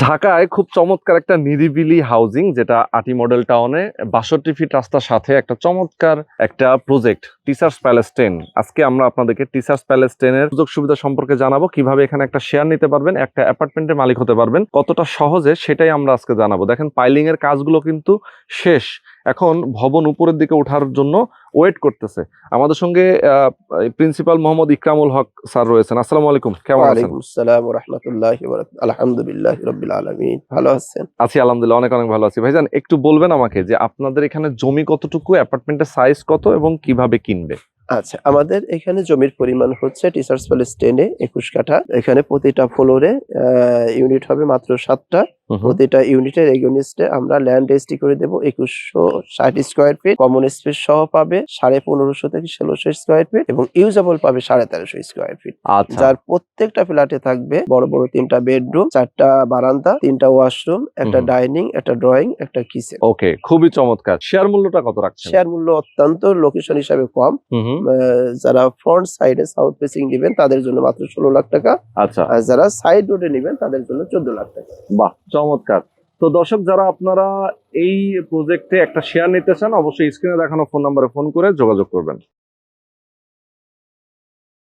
ঢাকায় খুব চমৎকার একটা নিরিবিলি হাউজিং যেটা আটি মডেল টাউনে বাষট্টি ফিট রাস্তার সাথে একটা চমৎকার একটা প্রজেক্ট টিচার্স প্যালেস টেন আজকে আমরা আপনাদেরকে টিচার্স প্যালেস টেনের সুযোগ সুবিধা সম্পর্কে জানাব, কীভাবে এখানে একটা শেয়ার নিতে পারবেন, একটা অ্যাপার্টমেন্টের মালিক হতে পারবেন, কতটা সহজে সেটাই আমরা আজকে জানাব। দেখেন পাইলিং এর কাজগুলো কিন্তু শেষ। এখন ভবন উপরের দিকে ওঠার জন্য ওয়েট করতেছে। আমাদের সঙ্গে প্রিন্সিপাল মোহাম্মদ ইকরামুল হক স্যার রয়েছেন। আসসালামু আলাইকুম কেমন আছেন? আসসালাম রহমতুল্লাহ আলহামদুলিল্লাহ রবিল আলমিন। ভালো আছেন? আছি আলহামদুলিল্লাহ অনেক অনেক ভালো আছি। ভাইজান একটু বলবেন আমাকে যে আপনাদের এখানে জমি কতটুকু অ্যাপার্টমেন্টের সাইজ কত এবং কীভাবে কিনবে? আচ্ছা আমাদের এখানে জমির পরিমাণ হচ্ছে টিচার্স প্যালেস টেনে একুশ কাঠা। এখানে প্রতিটা ফ্লোরে ইউনিট হবে মাত্র সাতটা। প্রতিটা ইউনিটের এগেনিস্টে আমরা ল্যান্ড রেজিস্ট্রি করে দেবো একুশশো ষাট স্কোয়ার ফিট। কমন স্পেস সহ পাবে সাড়ে পনেরোশো থেকে ষোলোশো স্কোয়ার ফিট এবং ইউজেবল পাবে সাড়ে তেরোশো স্কোয়ার ফিট। আচ্ছা। যার প্রত্যেকটা ফ্ল্যাটে থাকবে বড় বড় তিনটা বেডরুম চারটা বারান্দা তিনটা ওয়াশরুম একটা ডাইনিং একটা ড্রয়িং একটা কিচেন। ওকে খুবই চমৎকার। শেয়ার মূল্যটা কত রাখছেন? শেয়ার মূল্য অত্যন্ত লোকেশন হিসাবে কম। যারা ফ্রন্ট সাইডে সাউথ ফেসিং নেবেন তাদের জন্য মাত্র ষোলো লাখ টাকা। আচ্ছা। আর যারা সাইড রোডে নেবেন তাদের জন্য চোদ্দ লাখ টাকা। বাহ চমৎকার। তো দর্শক, যারা আপনারা এই প্রজেক্টে একটা শেয়ার নিতে চান, অবশ্যই স্ক্রিনে দেখানো ফোন নাম্বারে ফোন করে যোগাযোগ করবেন।